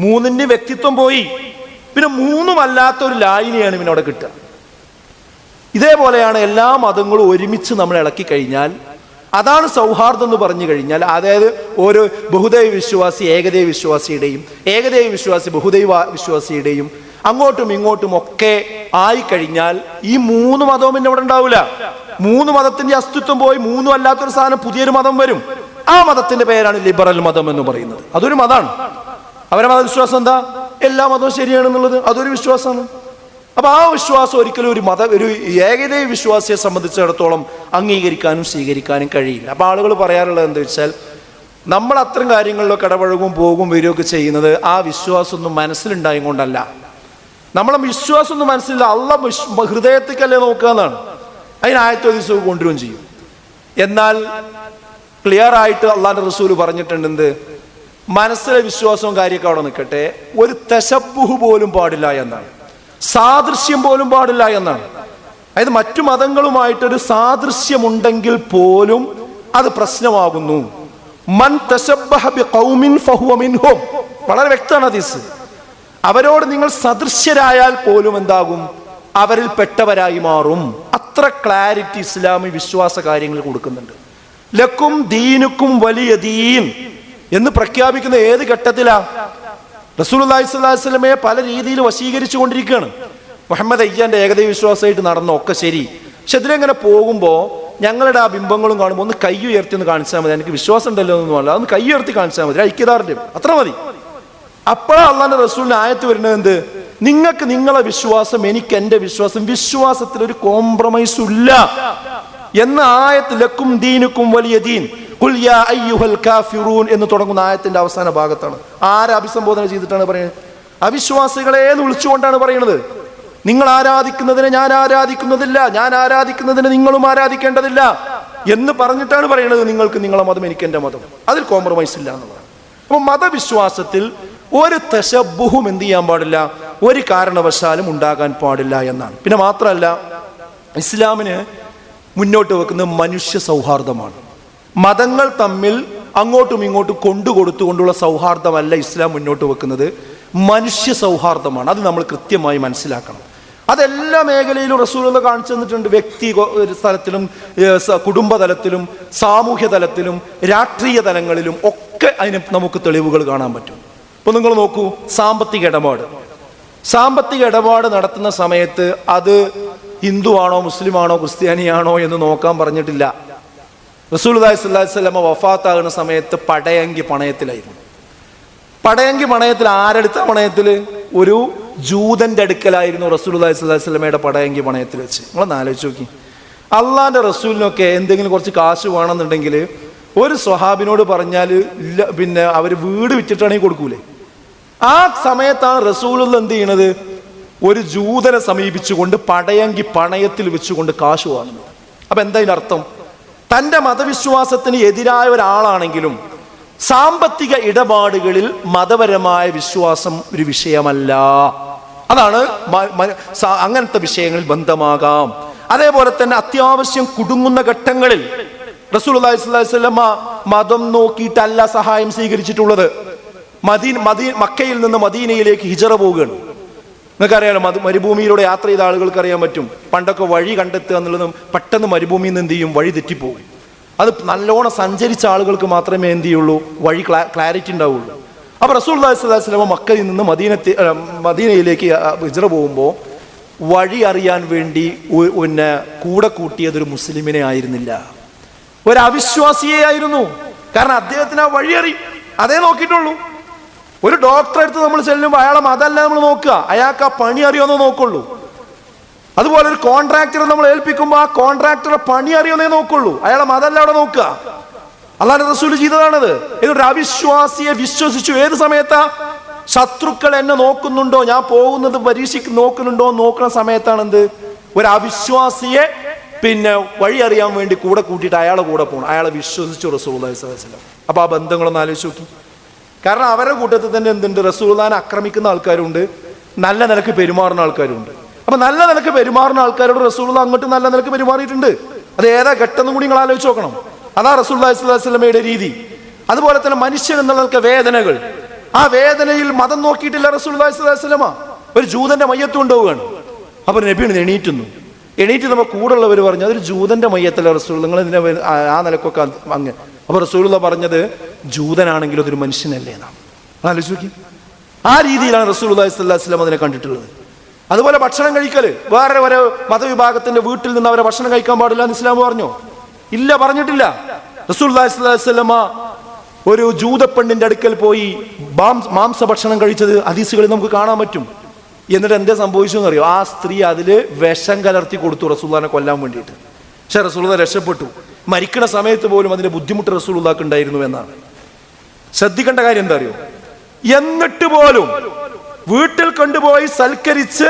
മൂന്നിന്റെ വ്യക്തിത്വം പോയി. പിന്നെ മൂന്നുമല്ലാത്ത ഒരു ലായനിയാണ് പിന്നെ അവിടെ കിട്ടുക. ഇതേപോലെയാണ് എല്ലാ മതങ്ങളും ഒരുമിച്ച് നമ്മൾ ഇളക്കി കഴിഞ്ഞാൽ അതാണ് സൗഹാർദ്ദം എന്ന് പറഞ്ഞു കഴിഞ്ഞാൽ അതായത് ഓരോ ബഹുദൈവ വിശ്വാസി ഏകദൈവ വിശ്വാസിയുടെയും ഏകദൈവ വിശ്വാസി ബഹുദൈവ വിശ്വാസിയുടെയും അങ്ങോട്ടും ഇങ്ങോട്ടും ഒക്കെ ആയിക്കഴിഞ്ഞാൽ ഈ മൂന്ന് മതവും പിന്നെ ഇവിടെ ഉണ്ടാവില്ല മൂന്ന് മതത്തിന്റെ അസ്തിത്വം പോയി മൂന്നും അല്ലാത്തൊരു സാധനം പുതിയൊരു മതം വരും. ആ മതത്തിന്റെ പേരാണ് ലിബറൽ മതം എന്ന് പറയുന്നത്. അതൊരു മതമാണ്. അവരെ മതവിശ്വാസം എന്താ? എല്ലാ മതവും ശരിയാണെന്നുള്ളത് അതൊരു വിശ്വാസമാണ്. അപ്പൊ ആ വിശ്വാസം ഒരിക്കലും ഒരു മത ഒരു ഏകദൈവ വിശ്വാസിയെ സംബന്ധിച്ചിടത്തോളം അംഗീകരിക്കാനും സ്വീകരിക്കാനും കഴിയില്ല. അപ്പൊ ആളുകൾ പറയാറുള്ളത് എന്താ വെച്ചാൽ നമ്മൾ അത്തരം കാര്യങ്ങളിലൊക്കെ ഇടപഴകും പോകും വരികയൊക്കെ ചെയ്യുന്നത് ആ വിശ്വാസം ഒന്നും മനസ്സിലുണ്ടായും കൊണ്ടല്ല നമ്മളെ വിശ്വാസം ഒന്നും മനസ്സിലില്ല. അള്ള ഹൃദയത്തേക്കല്ലേ നോക്കുക എന്നാണ്. അതിനായത്തോ ദിവസവും കൊണ്ടുവരും ചെയ്യും. എന്നാൽ ക്ലിയർ ആയിട്ട് അള്ളാന്റെ റസൂൽ പറഞ്ഞിട്ടുണ്ട് എന്ത്? മനസ്സിലെ വിശ്വാസവും കാര്യമൊക്കെ അവിടെ നിൽക്കട്ടെ. ഒരു തെശബുഹ് പോലും പാടില്ല എന്നാണ്. സാദൃശ്യം പോലും പാടില്ല എന്നാണ്. അതായത് മറ്റു മതങ്ങളുമായിട്ടൊരു സാദൃശ്യമുണ്ടെങ്കിൽ പോലും അത് പ്രശ്നമാകുന്നു. മൻ തശബ്ബഹ ബിഖൗമിൻ ഫഹുവ മിൻഹും. വളരെ വ്യക്തമാണ് ഹദീസ്. അവരോട് നിങ്ങൾ സദൃശ്യരായാൽ പോലും എന്താകും? അവരിൽ പെട്ടവരായി മാറും. അത്ര ക്ലാരിറ്റി ഇസ്ലാമി വിശ്വാസ കാര്യങ്ങൾ കൊടുക്കുന്നുണ്ട്. ലക്കും ദീനുക്കും വലിയ ദീൻ എന്ന് പ്രഖ്യാപിക്കുന്ന ഏത് ഘട്ടത്തിലാ? റസൂൽ അള്ളാഹിസ്വല്ലാസ്ലമയെ പല രീതിയിൽ വശീകരിച്ചു കൊണ്ടിരിക്കുകയാണ്. മുഹമ്മദ് അയ്യാന്റെ ഏകദൈവ വിശ്വാസമായിട്ട് നടന്ന ഒക്കെ ശരി. പക്ഷെ ഇതിലെങ്ങനെ പോകുമ്പോൾ ഞങ്ങളുടെ ആ ബിംബങ്ങളും കാണുമ്പോൾ ഒന്ന് കൈ ഉയർത്തി ഒന്ന് കാണിച്ചാൽ മതി. എനിക്ക് വിശ്വാസം ഉണ്ടല്ലോ എന്നൊന്നും അല്ല. അതൊന്ന് കൈ ഉയർത്തി കാണിച്ചാൽ മതി. ഐക്യദാർഢ്യം. അത്ര മതി. അപ്പോഴാ അള്ളാന്റെ റസൂലിന് ആയത്ത് വരുന്നത് എന്ത്? നിങ്ങൾക്ക് നിങ്ങളെ വിശ്വാസം എനിക്ക് എന്റെ വിശ്വാസം വിശ്വാസത്തിൽ ഒരു കോംപ്രമൈസ് ഇല്ല. എന്ന ആയത്ത് ലക്കും ദീനുക്കും വലിയ ദീൻ. കാഫിറൂൻ എന്ന് തുടങ്ങുന്ന ആയത്തിന്റെ അവസാന ഭാഗത്താണ്. ആരെ അഭിസംബോധന ചെയ്തിട്ടാണ് പറയുന്നത്? അവിശ്വാസികളെ എന്ന് വിളിച്ചുകൊണ്ടാണ് പറയുന്നത്. നിങ്ങൾ ആരാധിക്കുന്നതിനെ ഞാൻ ആരാധിക്കുന്നതില്ല ഞാൻ ആരാധിക്കുന്നതിന് നിങ്ങളും ആരാധിക്കേണ്ടതില്ല എന്ന് പറഞ്ഞിട്ടാണ് പറയുന്നത് നിങ്ങൾക്ക് നിങ്ങളെ മതം എനിക്ക് എന്റെ മതം. അതിൽ കോംപ്രമൈസ് ഇല്ല എന്നുള്ളത് അപ്പൊ അപ്പോൾ മതവിശ്വാസത്തിൽ ഒരു തശബുഹും എന്ത് ചെയ്യാൻ പാടില്ല? ഒരു കാരണവശാലും ഉണ്ടാകാൻ പാടില്ല എന്നാണ്. പിന്നെ മാത്രമല്ല ഇസ്ലാമിന് മുന്നോട്ട് വെക്കുന്നത് മനുഷ്യ സൗഹാർദ്ദമാണ്. മതങ്ങൾ തമ്മിൽ അങ്ങോട്ടും ഇങ്ങോട്ടും കൊണ്ടുകൊടുത്തുകൊണ്ടുള്ള സൗഹാർദ്ദമല്ല ഇസ്ലാം മുന്നോട്ട് വെക്കുന്നത്. മനുഷ്യ സൗഹാർദ്ദമാണ്. അത് നമ്മൾ കൃത്യമായി മനസ്സിലാക്കണം. അതെല്ലാ മേഖലയിലും റസൂലുള്ള കാണിച്ചു തന്നിട്ടുണ്ട്. വ്യക്തി സ്ഥലത്തിലും കുടുംബതലത്തിലും തലത്തിലും സാമൂഹ്യ തലത്തിലും രാഷ്ട്രീയ തലങ്ങളിലും ഒക്കെ അതിന് നമുക്ക് തെളിവുകൾ കാണാൻ പറ്റും. ഇപ്പൊ നിങ്ങൾ നോക്കൂ സാമ്പത്തിക ഇടപാട്. സാമ്പത്തിക ഇടപാട് നടത്തുന്ന സമയത്ത് അത് ഹിന്ദുവാണോ മുസ്ലിമാണോ ക്രിസ്ത്യാനിയാണോ എന്ന് നോക്കാൻ പറഞ്ഞിട്ടില്ല. റസൂൽ സ്വല്ലമ വഫാത്താകുന്ന സമയത്ത് പടയങ്കി പണയത്തിലായിരുന്നു. പടയങ്കി പണയത്തിൽ ആരെടുത്ത പണയത്തിൽ? ഒരു ജൂതന്റെ അടുക്കലായിരുന്നു റസൂൽ സ്വല്ലമയുടെ പടയങ്കി പണയത്തിൽ വെച്ച്. നിങ്ങളൊന്ന് ആലോചിച്ച് നോക്കി. അള്ളാന്റെ റസൂലിനൊക്കെ എന്തെങ്കിലും കുറച്ച് കാശ് വേണമെന്നുണ്ടെങ്കിൽ ഒരു സ്വഹാബിനോട് പറഞ്ഞാൽ ഇല്ല പിന്നെ അവർ വീട് വിറ്റിട്ടാണെങ്കിൽ കൊടുക്കൂലേ? ആ സമയത്താണ് റസൂലുള്ള എന്ത് ചെയ്യണത്? ഒരു ജൂതനെ സമീപിച്ചുകൊണ്ട് പടയങ്കി പണയത്തിൽ വെച്ചുകൊണ്ട് കാശ് വാങ്ങുന്നത് അപ്പൊ എന്താ അർത്ഥം? തന്റെ മതവിശ്വാസത്തിന് എതിരായ ഒരാളാണെങ്കിലും സാമ്പത്തിക ഇടപാടുകളിൽ മതപരമായ വിശ്വാസം ഒരു വിഷയമല്ല. അതാണ് അങ്ങനത്തെ വിഷയങ്ങളിൽ ബന്ധമാകാം. അതേപോലെ തന്നെ അത്യാവശ്യം കുടുങ്ങുന്ന ഘട്ടങ്ങളിൽ റസൂൽ അള്ളാഹിസ്വല്ലാ മതം നോക്കിയിട്ടല്ല സഹായം സ്വീകരിച്ചിട്ടുള്ളത്. മദീൻ മദീ മക്കയിൽ നിന്ന് മദീനയിലേക്ക് ഹിജറ പോവുകയാണ്. നിങ്ങൾക്കറിയാലോ മത് മരുഭൂമിയിലൂടെ യാത്ര ചെയ്ത ആളുകൾക്ക് അറിയാൻ പറ്റും. പണ്ടൊക്കെ വഴി കണ്ടെത്തുക എന്നുള്ളതും പെട്ടെന്ന് മരുഭൂമിയിൽ നിന്ന് എന്ത് ചെയ്യും? വഴി തെറ്റിപ്പോകും. അത് നല്ലോണം സഞ്ചരിച്ച ആളുകൾക്ക് മാത്രമേ എന്ത് ചെയ്യുള്ളൂ? വഴി ക്ലാ ക്ലാരിറ്റി ഉണ്ടാവുള്ളൂ. അപ്പം റസൂൽ സ്വലാസ്ലമ മക്കയിൽ നിന്ന് മദീനത്തെ മദീനയിലേക്ക് ഹിജറ പോകുമ്പോൾ വഴി അറിയാൻ വേണ്ടി പിന്നെ കൂടെ കൂട്ടിയത് ഒരു മുസ്ലിമിനെ ആയിരുന്നില്ല. ഒരു അവിശ്വാസിയെ ആയിരുന്നു. കാരണം അദ്ദേഹത്തിന് ആ വഴി അറിയും. അതേ നോക്കിയിട്ടുള്ളൂ. ഒരു ഡോക്ടറെ അടുത്ത് നമ്മൾ ചെല്ലുമ്പോൾ അയാളെ മതമല്ല നമ്മൾ നോക്കുക. അയാൾക്ക് ആ പണി അറിയുമെന്നോ നോക്കുള്ളൂ. അതുപോലെ ഒരു കോൺട്രാക്ടറെ നമ്മൾ ഏൽപ്പിക്കുമ്പോൾ ആ കോൺട്രാക്ടറെ പണി അറിയാമെന്നേ നോക്കുള്ളൂ. അയാളെ മതമല്ല അവിടെ നോക്കുക. അള്ളാഹ് റസൂൽ ചെയ്തതാണത്. ഇതൊരു അവിശ്വാസിയെ വിശ്വസിച്ചു. ഏത് സമയത്താ? ശത്രുക്കൾ എന്നെ നോക്കുന്നുണ്ടോ? ഞാൻ പോകുന്നത് പരീക്ഷിക്ക് നോക്കുന്നുണ്ടോ നോക്കുന്ന സമയത്താണ് എന്ത് ഒരു അവിശ്വാസിയെ പിന്നെ വഴി അറിയാൻ വേണ്ടി കൂടെ കൂട്ടിയിട്ട് അയാളെ കൂടെ പോകണം അയാളെ വിശ്വസിച്ചു റസൂൽ വസ്ലം അപ്പൊ ആ ബന്ധങ്ങളൊന്ന് ആലോചിച്ച് നോക്കി. കാരണം അവരുടെ കൂട്ടത്തിൽ തന്നെ എന്തുണ്ട്? റസൂൽദാനെ ആക്രമിക്കുന്ന ആൾക്കാരുണ്ട്. നല്ല നിലയ്ക്ക് പെരുമാറുന്ന ആൾക്കാരുണ്ട്. അപ്പൊ നല്ല നിലയ്ക്ക് പെരുമാറുന്ന ആൾക്കാരോട് റസൂള്ള അങ്ങോട്ട് നല്ല നിലയ്ക്ക് പെരുമാറിയിട്ടുണ്ട്. അത് ഏതാ? ഘട്ടെന്നും കൂടി നിങ്ങൾ ആലോചിച്ച് നോക്കണം. അതാ റസൂള്ളമയുടെ രീതി. അതുപോലെ തന്നെ മനുഷ്യൻ എന്നുള്ള വേദനകൾ. ആ വേദനയിൽ മതം നോക്കിയിട്ടില്ല സ്വലമ ഒരു ജൂതന്റെ മയ്യത്ത് കൊണ്ടുപോവുകയാണ്. അപ്പൊ നബിയാണ് എണീറ്റുന്നു. എണീറ്റ് നമ്മൾ കൂടുള്ളവർ പറഞ്ഞു അതൊരു ജൂതന്റെ മയ്യത്തല്ല റസൂൾ നിങ്ങൾ ആ- നിലക്കൊക്കെ അങ്ങ് അപ്പൊ റസൂലുള്ള പറഞ്ഞത് ജൂതനാണെങ്കിലും അതൊരു മനുഷ്യനല്ലേ എന്നാണ്. ആലോചിക്കും ആ രീതിയിലാണ് റസൂൽ അള്ളാഹിസ്ലാം അതിനെ കണ്ടിട്ടുള്ളത്. അതുപോലെ ഭക്ഷണം കഴിക്കൽ വേറെ ഒരു മതവിഭാഗത്തിന്റെ വീട്ടിൽ നിന്ന് അവരെ ഭക്ഷണം കഴിക്കാൻ പാടില്ല എന്ന് ഇസ്ലാം പറഞ്ഞോ? ഇല്ല പറഞ്ഞിട്ടില്ല. റസൂൽ അള്ളാഹിസ്ലാമ ഒരു ജൂതപ്പെണ്ണിന്റെ അടുക്കൽ പോയി മാംസ ഭക്ഷണം കഴിച്ചത് അതീസുകളിൽ നമുക്ക് കാണാൻ പറ്റും. എന്നിട്ട് എന്താ സംഭവിച്ചു എന്നറിയോ? ആ സ്ത്രീ അതിൽ വിഷം കലർത്തി കൊടുത്തു റസൂല്ലാനെ കൊല്ലാൻ വേണ്ടിയിട്ട്. പക്ഷെ റസൂള്ള രക്ഷപ്പെട്ടു. മരിക്കുന്ന സമയത്ത് പോലും അതിന്റെ ബുദ്ധിമുട്ട് റസൂലുള്ളാക്ക് ഉണ്ടായിരുന്നു എന്നാണ്. ശ്രദ്ധിക്കേണ്ട കാര്യം എന്താ അറിയോ? എന്നിട്ട് പോലും വീട്ടിൽ കൊണ്ടുപോയി സൽക്കരിച്ച്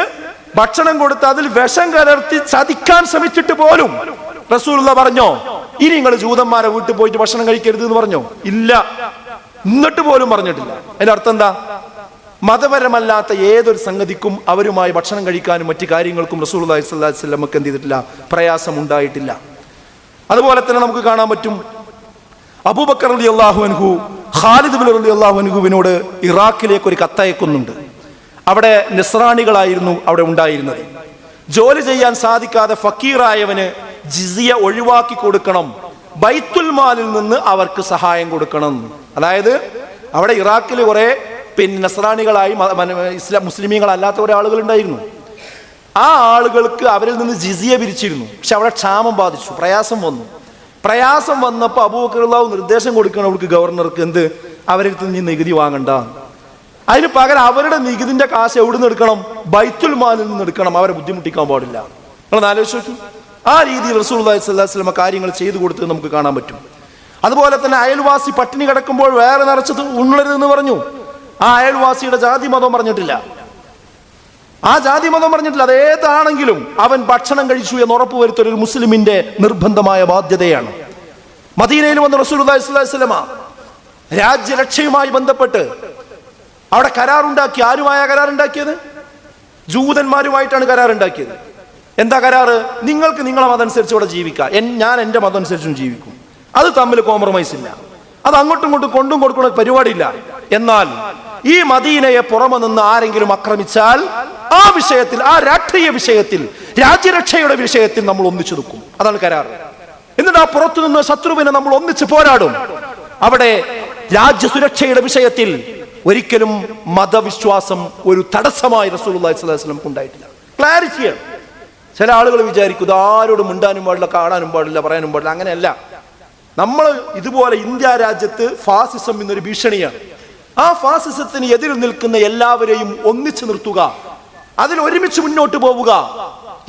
ഭക്ഷണം കൊടുത്ത് അതിൽ വിഷം കലർത്തി ചതിക്കാൻ ശ്രമിച്ചിട്ട് പോലും റസൂലുള്ള പറഞ്ഞോ ഇനി നിങ്ങൾ ജൂതന്മാരെ വീട്ടിൽ പോയിട്ട് ഭക്ഷണം കഴിക്കരുത് എന്ന് പറഞ്ഞോ? ഇല്ല. എന്നിട്ട് പോലും പറഞ്ഞിട്ടില്ല. അതിന്റെ അർത്ഥം എന്താ? മതപരമല്ലാത്ത ഏതൊരു സംഗതിക്കും അവരുമായി ഭക്ഷണം കഴിക്കാനും മറ്റു കാര്യങ്ങൾക്കും റസൂൽ അലൈഹി സ്വല്ലാസ്ലമക്ക് എന്ത് ചെയ്തിട്ടില്ല? പ്രയാസം ഉണ്ടായിട്ടില്ല അതുപോലെ തന്നെ നമുക്ക് കാണാൻ പറ്റും അബൂബക്കർ അലി അള്ളാഹു അൻഹു ഖാലിദ് ബിൻ അലി അള്ളാഹു അൻഹുവിനോട് ഇറാഖിലേക്ക് ഒരു കത്തയക്കുന്നുണ്ട് അവിടെ നിസ്രാണികളായിരുന്നു അവിടെ ഉണ്ടായിരുന്നത്. ജോലി ചെയ്യാൻ സാധിക്കാതെ ഫക്കീറായവന് ജിസിയ ഒഴിവാക്കി കൊടുക്കണം. ബൈത്തുൽ മാലിൽ നിന്ന് അവർക്ക് സഹായം കൊടുക്കണം. അതായത് അവിടെ ഇറാഖിൽ കുറെ പിന്നെ നസ്രാണികളായി ഇസ്ലാം മുസ്ലിമീങ്ങളല്ലാത്ത കുറെ ആളുകൾ ഉണ്ടായിരുന്നു. ആ ആളുകൾക്ക് അവരിൽ നിന്ന് ജിസിയ പിരിച്ചിരുന്നു. പക്ഷെ അവിടെ ക്ഷാമം ബാധിച്ചു. പ്രയാസം വന്നു. പ്രയാസം വന്നപ്പോൾ അബൂബക്കറുള്ളാവ് നിർദ്ദേശം കൊടുക്കണം അവർക്ക് ഗവർണർക്ക്. എന്ത്? അവരിൽ നിന്ന് നികുതി വാങ്ങണ്ട. അതിന് പകരം അവരുടെ നികുതിന്റെ കാശ് എവിടെ നിന്ന് എടുക്കണം? ബൈത്തുൽ മാലിൽ നിന്ന് എടുക്കണം. അവരെ ബുദ്ധിമുട്ടിക്കാൻ പാടില്ല. നിങ്ങൾ ആലോചിച്ച് നോക്കി. ആ രീതിയിൽ റസൂൽ സ്വല്ലാസ്ലമ കാര്യങ്ങൾ ചെയ്തു കൊടുത്തത് നമുക്ക് കാണാൻ പറ്റും. അതുപോലെ തന്നെ അയൽവാസി പട്ടിണി കിടക്കുമ്പോൾ വേറെ നിറച്ചത് ഉണ്ണരുതെന്ന് പറഞ്ഞു. ആ അയൽവാസിയുടെ ജാതി മതം പറഞ്ഞിട്ടില്ല. ആ ജാതി മതം പറഞ്ഞിട്ടില്ല. അതേതാണെങ്കിലും അവൻ ഭക്ഷണം കഴിച്ചു എന്ന് ഉറപ്പ് വരുത്തൽ ഒരു മുസ്ലിമിന്റെ നിർബന്ധമായ ബാധ്യതയാണ്. മദീനയിൽ വന്ന റസൂൽ വസ്ലമ രാജ്യരക്ഷയുമായി ബന്ധപ്പെട്ട് അവിടെ കരാറുണ്ടാക്കി. ആരുമായ കരാറുണ്ടാക്കിയത്? ജൂതന്മാരുമായിട്ടാണ് കരാറുണ്ടാക്കിയത്. എന്താ കരാറ്? നിങ്ങൾക്ക് നിങ്ങളെ മതം അനുസരിച്ച് ഇവിടെ ജീവിക്കാം. ഞാൻ എന്റെ മതം അനുസരിച്ചും ജീവിക്കും. അത് തമ്മിൽ കോംപ്രമൈസ് ഇല്ല. അത് അങ്ങോട്ടും ഇങ്ങോട്ടും കൊണ്ടും കൊടുക്കുന്ന പരിപാടിയില്ല. എന്നാൽ ഈ മദീനയെ പുറമെ നിന്ന് ആരെങ്കിലും ആക്രമിച്ചാൽ ആ വിഷയത്തിൽ ആ രാഷ്ട്രീയ വിഷയത്തിൽ രാജ്യരക്ഷയുടെ വിഷയത്തിൽ നമ്മൾ ഒന്നിച്ചു നിൽക്കും. അതാണ് കരാർ. എന്നിട്ട് ആ പുറത്തുനിന്ന് ശത്രുവിനെ നമ്മൾ ഒന്നിച്ച് പോരാടും. അവിടെ രാജ്യസുരക്ഷയുടെ വിഷയത്തിൽ ഒരിക്കലും മതവിശ്വാസം ഒരു തടസ്സമായി റസൂൽ വസ്ലം ഉണ്ടായിട്ടില്ല. ക്ലാരിറ്റിയാണ് ചില ആളുകൾ വിചാരിക്കും ഇത് ആരോടും മിണ്ടാനും പാടില്ല കാണാനും പാടില്ല പറയാനും പാടില്ല അങ്ങനെയല്ല. നമ്മൾ ഇതുപോലെ ഇന്ത്യ രാജ്യത്ത് ഫാസിസം എന്നൊരു ഭീഷണിയാണ്. ആ ഫാസിസത്തിന് എതിരിൽ നിൽക്കുന്ന എല്ലാവരെയും ഒന്നിച്ചു നിർത്തുക അതിൽ ഒരുമിച്ച് മുന്നോട്ട് പോവുക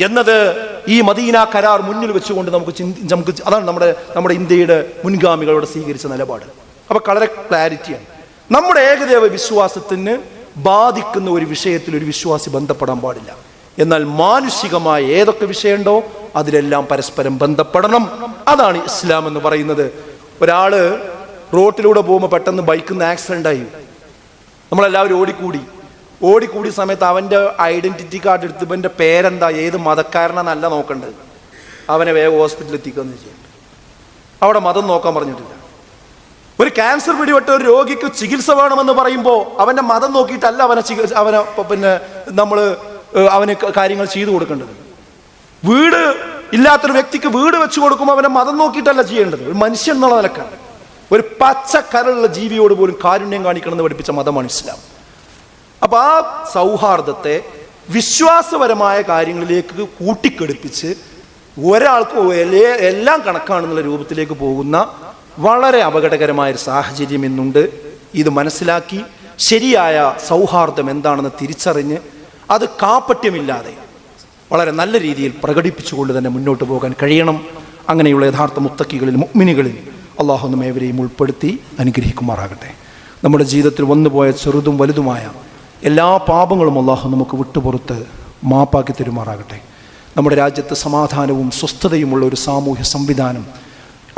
എന്നത് ഈ മദീന കരാർ മുന്നിൽ വെച്ചുകൊണ്ട് നമുക്ക് ചിന്തി നമുക്ക് അതാണ് നമ്മുടെ നമ്മുടെ ഇന്ത്യയുടെ മുൻഗാമികളോട് സ്വീകരിച്ച നിലപാട്. അപ്പൊ വളരെ ക്ലാരിറ്റിയാണ്. നമ്മുടെ ഏകദേവ വിശ്വാസത്തിന് ബാധിക്കുന്ന ഒരു വിഷയത്തിൽ ഒരു വിശ്വാസി ബന്ധപ്പെടാൻ പാടില്ല. എന്നാൽ മാനുഷികമായ ഏതൊക്കെ വിഷയമുണ്ടോ അതിലെല്ലാം പരസ്പരം ബന്ധപ്പെടണം. അതാണ് ഇസ്ലാം എന്ന് പറയുന്നത്. ഒരാൾ റോട്ടിലൂടെ പോകുമ്പോൾ പെട്ടെന്ന് ബൈക്കിൽ നിന്ന് ആക്സിഡന്റ് ആയി. നമ്മളെല്ലാവരും ഓടിക്കൂടി. ഓടിക്കൂടിയ സമയത്ത് അവന്റെ ഐഡന്റിറ്റി കാർഡ് എടുത്ത് ഇവന്റെ പേരെന്താ ഏത് മതക്കാരനെന്നല്ല നോക്കേണ്ടത്. അവനെ വേഗം ഹോസ്പിറ്റലിൽ എത്തിക്കുകയെന്ന് ചെയ്യുന്നത് അവിടെ മതം നോക്കാൻ പറഞ്ഞിട്ടില്ല. ഒരു ക്യാൻസർ പിടിപെട്ട ഒരു രോഗിക്ക് ചികിത്സ വേണമെന്ന് പറയുമ്പോൾ അവന്റെ മതം നോക്കിയിട്ടല്ല അവനെ ചികിത്സ അവനെ പിന്നെ നമ്മൾ അവന് കാര്യങ്ങൾ ചെയ്തു കൊടുക്കേണ്ടത്. വീട് ഇല്ലാത്തൊരു വ്യക്തിക്ക് വീട് വെച്ചു കൊടുക്കുമ്പോൾ അവനെ മതം നോക്കിയിട്ടല്ല ചെയ്യേണ്ടത്. ഒരു മനുഷ്യൻ എന്നുള്ള നിലക്കാണ്. ഒരു പച്ചക്കരളുള്ള ജീവിയോട് പോലും കാരുണ്യം കാണിക്കണമെന്ന് പഠിപ്പിച്ച മതമാണ് ഇസ്ലാം. അപ്പൊ ആ സൗഹാർദ്ദത്തെ വിശ്വാസപരമായ കാര്യങ്ങളിലേക്ക് കൂട്ടിക്കെടുപ്പിച്ച് ഒരാൾക്ക് എല്ലാം കണക്കാണെന്നുള്ള രൂപത്തിലേക്ക് പോകുന്ന വളരെ അപകടകരമായ ഒരു സാഹചര്യം ഇന്നുണ്ട്. ഇത് മനസ്സിലാക്കി ശരിയായ സൗഹാർദ്ദം എന്താണെന്ന് തിരിച്ചറിഞ്ഞ് അത് കാപ്പട്യമില്ലാതെ വളരെ നല്ല രീതിയിൽ പ്രകടിപ്പിച്ചുകൊണ്ട് തന്നെ മുന്നോട്ട് പോകാൻ കഴിയണം. അങ്ങനെയുള്ള യഥാർത്ഥ മുത്തക്കികളിൽ മുഗ്മിനികളിൽ അള്ളാഹു നമ്മെ ഏവരെയും ഉൾപ്പെടുത്തി അനുഗ്രഹിക്കുമാറാകട്ടെ. നമ്മുടെ ജീവിതത്തിൽ വന്നുപോയ ചെറുതും വലുതുമായ എല്ലാ പാപങ്ങളും അള്ളാഹു നമുക്ക് വിട്ടുപുറത്ത് മാപ്പാക്കി തരുമാറാകട്ടെ. നമ്മുടെ രാജ്യത്ത് സമാധാനവും സ്വസ്ഥതയുമുള്ള ഒരു സാമൂഹ്യ സംവിധാനം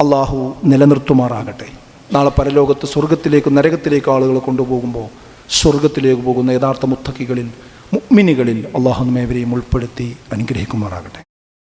അള്ളാഹു നിലനിർത്തുമാറാകട്ടെ. നാളെ പരലോകത്ത് സ്വർഗത്തിലേക്കും നരകത്തിലേക്കും ആളുകളെ കൊണ്ടുപോകുമ്പോൾ സ്വർഗത്തിലേക്ക് പോകുന്ന യഥാർത്ഥ മുത്തക്കികളിൽ മുഗ്മിനികളിൽ അള്ളാഹു നമ്മേവരെയും ഉൾപ്പെടുത്തി അനുഗ്രഹിക്കുമാറാകട്ടെ.